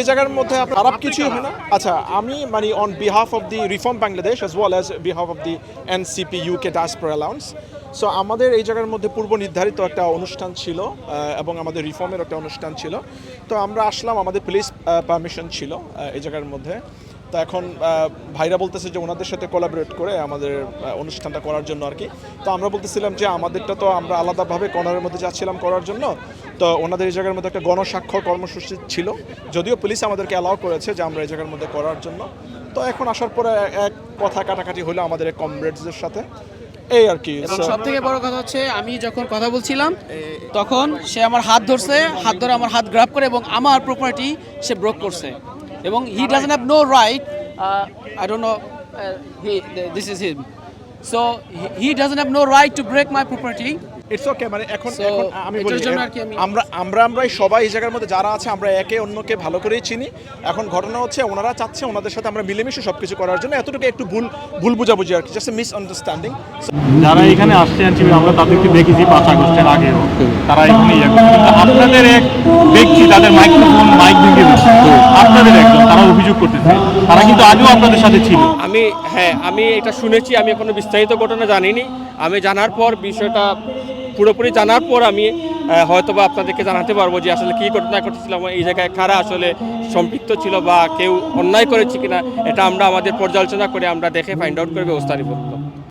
এই জায়গার মধ্যে খারাপ কিছুই হয় না আচ্ছা আমি মানে on behalf of the reform Bangladesh as well as behalf of the NCP UK diaspora allowance so আমাদের এই জায়গার মধ্যে পূর্ব নির্ধারিত একটা অনুষ্ঠান ছিল এবং আমাদের রিফর্মের একটা অনুষ্ঠান ছিল তো আমরা আসলাম আমাদের পুলিশ পারমিশন ছিল এই জায়গার মধ্যে তা এখন ভাইরা বলতেছে যে ওনাদের সাথে কোলাবরেট করে আমাদের অনুষ্ঠানটা করার জন্য আর কি তো আমরা বলতেছিলাম যে আমাদেরটা তো আমরা আলাদাভাবে কর্নারের মধ্যে যাচ্ছিলাম করার জন্য তো ওনাদের এই জায়গার মধ্যে একটা গণস্বাক্ষর কর্মসূচি ছিল যদিও পুলিশ আমাদেরকে অ্যালাউ করেছে যে আমরা এই জায়গার মধ্যে করার জন্য তো এখন আসার পরে এক কথা কাটাকাটি হলো আমাদের কমরেডসদের সাথে এই আর কি সব থেকে বড় কথা হচ্ছে আমি যখন কথা বলছিলাম তখন সে আমার হাত ধরছে হাত ধরে আমার হাত গ্রাফ করে এবং আমার প্রপার্টি সে ব্রোক করছে এবং he doesn't have no right I don't know he this is him so he doesn't have no right to break my property it's okay মানে এখন আমি বলি আমরা আমরা আমরাই সবাই এই জায়গার মধ্যে যারা আছে আমরা একে অন্যকে ভালো করেই চিনি এখন ঘটনা হচ্ছে ওনারা চাচ্ছে ওনাদের সাথে আমরা মিলেমিশে সব কিছু করার জন্য এতটুকু একটু ভুল ভুল বুঝাবুঝি আর কি জাস্ট মিস আন্ডারস্ট্যান্ডিং যারা এখানে আসছে আমরা তাদেরকে দেখেছি পাঁচ আগস্টের আগেও তারা এখানে আপনাদের এক ব্যক্তি তাদের মাইক্রোফোন মাইক ভেঙে আপনাদের একজন তারা অভিযোগ করতেছে তারা কিন্তু আগেও আপনাদের সাথে ছিল আমি হ্যাঁ আমি এটা শুনেছি আমি এখনো বিস্তারিত ঘটনা জানিনি আমি জানার পর বিষয়টা পুরোপুরি জানার পর আমি হয়তো বা আপনাদেরকে জানাতে পারবো যে আসলে কী ঘটনা ঘটেছিল এই জায়গায় কারা আসলে সম্পৃক্ত ছিল বা কেউ অন্যায় করেছে কিনা এটা আমরা আমাদের পর্যালোচনা করে আমরা দেখে ফাইন্ড আউট করে ব্যবস্থা নিব